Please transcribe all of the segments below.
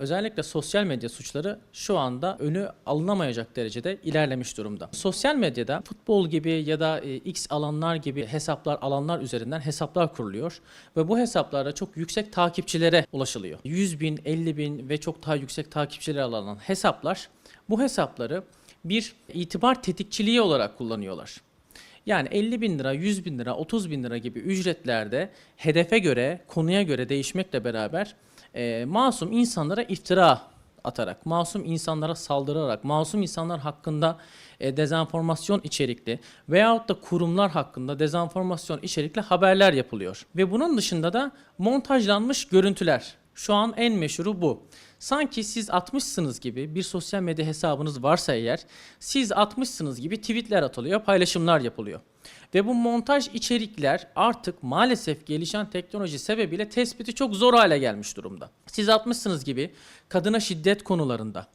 Özellikle sosyal medya suçları şu anda önü alınamayacak derecede ilerlemiş durumda. Sosyal medyada futbol gibi ya da e, X alanlar gibi hesaplar, alanlar üzerinden hesaplar kuruluyor ve bu hesaplarda çok yüksek takipçilere ulaşılıyor. 100 bin, 50 bin ve çok daha yüksek takipçiler alan hesaplar bu hesapları bir itibar tetikçiliği olarak kullanıyorlar. Yani 50 bin lira, 100 bin lira, 30 bin lira gibi ücretlerde hedefe göre, konuya göre değişmekle beraber e, masum insanlara iftira atarak, masum insanlara saldırarak, masum insanlar hakkında e, dezenformasyon içerikli veyahut da kurumlar hakkında dezenformasyon içerikli haberler yapılıyor. Ve bunun dışında da montajlanmış görüntüler. Şu an en meşhuru bu. Sanki siz atmışsınız gibi bir sosyal medya hesabınız varsa eğer siz atmışsınız gibi tweetler atılıyor, paylaşımlar yapılıyor. Ve bu montaj içerikler artık maalesef gelişen teknoloji sebebiyle tespiti çok zor hale gelmiş durumda. Siz atmışsınız gibi kadına şiddet konularında,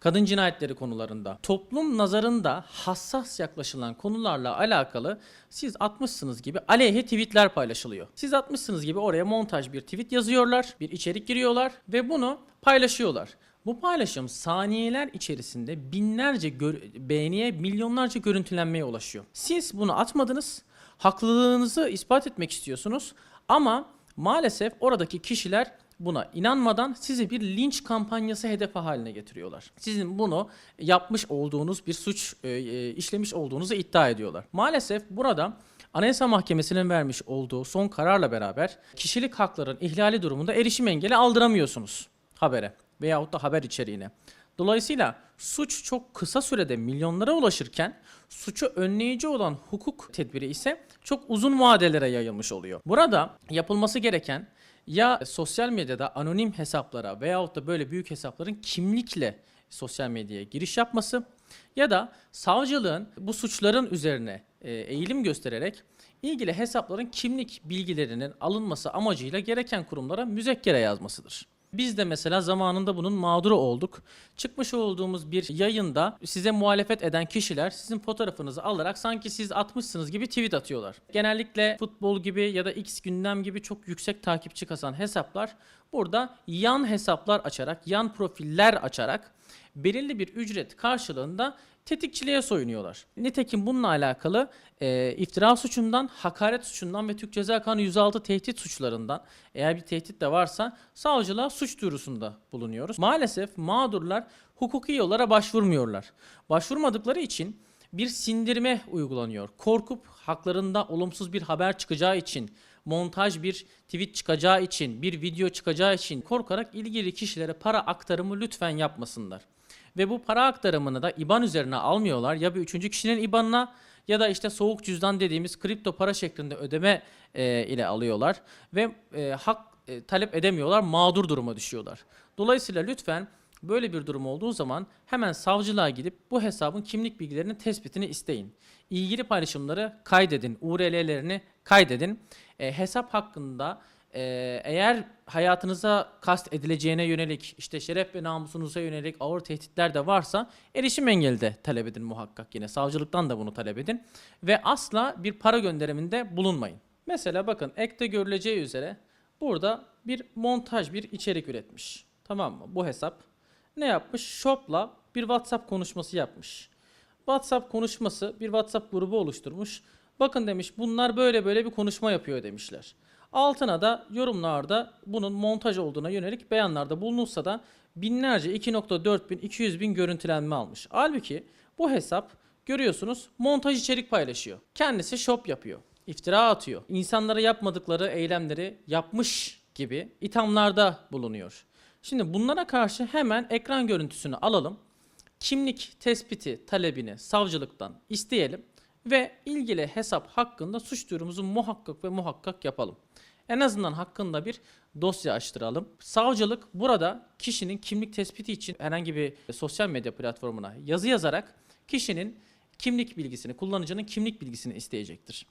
kadın cinayetleri konularında, toplum nazarında hassas yaklaşılan konularla alakalı siz atmışsınız gibi aleyhe tweetler paylaşılıyor. Siz atmışsınız gibi oraya montaj bir tweet yazıyorlar, bir içerik giriyorlar ve bunu paylaşıyorlar. Bu paylaşım saniyeler içerisinde binlerce beğeniye, milyonlarca görüntülenmeye ulaşıyor. Siz bunu atmadınız, haklılığınızı ispat etmek istiyorsunuz ama maalesef oradaki kişiler buna inanmadan sizi bir linç kampanyası hedefi haline getiriyorlar. Sizin bunu yapmış olduğunuz bir suç e, e, işlemiş olduğunuzu iddia ediyorlar. Maalesef burada Anayasa Mahkemesi'nin vermiş olduğu son kararla beraber kişilik hakların ihlali durumunda erişim engeli aldıramıyorsunuz habere veyahut da haber içeriğine. Dolayısıyla suç çok kısa sürede milyonlara ulaşırken suçu önleyici olan hukuk tedbiri ise çok uzun vadelere yayılmış oluyor. Burada yapılması gereken ya sosyal medyada anonim hesaplara veyahut da böyle büyük hesapların kimlikle sosyal medyaya giriş yapması ya da savcılığın bu suçların üzerine e, eğilim göstererek ilgili hesapların kimlik bilgilerinin alınması amacıyla gereken kurumlara müzekkere yazmasıdır. Biz de mesela zamanında bunun mağduru olduk. Çıkmış olduğumuz bir yayında size muhalefet eden kişiler sizin fotoğrafınızı alarak sanki siz atmışsınız gibi tweet atıyorlar. Genellikle futbol gibi ya da X gündem gibi çok yüksek takipçi kasan hesaplar burada yan hesaplar açarak, yan profiller açarak belirli bir ücret karşılığında tetikçiliğe soyunuyorlar. Nitekim bununla alakalı e, iftira suçundan, hakaret suçundan ve Türk Ceza Kanunu 106 tehdit suçlarından eğer bir tehdit de varsa savcılığa suç duyurusunda bulunuyoruz. Maalesef mağdurlar hukuki yollara başvurmuyorlar. Başvurmadıkları için bir sindirme uygulanıyor. Korkup haklarında olumsuz bir haber çıkacağı için, montaj bir tweet çıkacağı için, bir video çıkacağı için korkarak ilgili kişilere para aktarımı lütfen yapmasınlar. Ve bu para aktarımını da IBAN üzerine almıyorlar. Ya bir üçüncü kişinin IBAN'ına ya da işte soğuk cüzdan dediğimiz kripto para şeklinde ödeme e, ile alıyorlar. Ve e, hak e, talep edemiyorlar, mağdur duruma düşüyorlar. Dolayısıyla lütfen böyle bir durum olduğu zaman hemen savcılığa gidip bu hesabın kimlik bilgilerinin tespitini isteyin. İlgili paylaşımları kaydedin, URL'lerini kaydedin. E, hesap hakkında e, eğer hayatınıza kast edileceğine yönelik, işte şeref ve namusunuza yönelik ağır tehditler de varsa erişim engeli de talep edin muhakkak yine. Savcılıktan da bunu talep edin. Ve asla bir para gönderiminde bulunmayın. Mesela bakın ekte görüleceği üzere burada bir montaj, bir içerik üretmiş. Tamam mı? Bu hesap ne yapmış? Shop'la bir WhatsApp konuşması yapmış. WhatsApp konuşması bir WhatsApp grubu oluşturmuş. Bakın demiş bunlar böyle böyle bir konuşma yapıyor demişler. Altına da yorumlarda bunun montaj olduğuna yönelik beyanlarda bulunursa da binlerce 2.4 bin 200 bin görüntülenme almış. Halbuki bu hesap görüyorsunuz montaj içerik paylaşıyor. Kendisi shop yapıyor. iftira atıyor. İnsanlara yapmadıkları eylemleri yapmış gibi ithamlarda bulunuyor. Şimdi bunlara karşı hemen ekran görüntüsünü alalım. Kimlik tespiti talebini savcılıktan isteyelim ve ilgili hesap hakkında suç duyurumuzu muhakkak ve muhakkak yapalım. En azından hakkında bir dosya açtıralım. Savcılık burada kişinin kimlik tespiti için herhangi bir sosyal medya platformuna yazı yazarak kişinin kimlik bilgisini, kullanıcının kimlik bilgisini isteyecektir.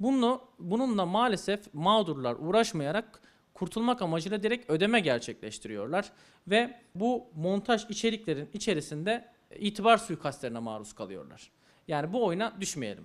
Bunu, bununla maalesef mağdurlar uğraşmayarak kurtulmak amacıyla direkt ödeme gerçekleştiriyorlar ve bu montaj içeriklerin içerisinde itibar suikastlerine maruz kalıyorlar. Yani bu oyuna düşmeyelim.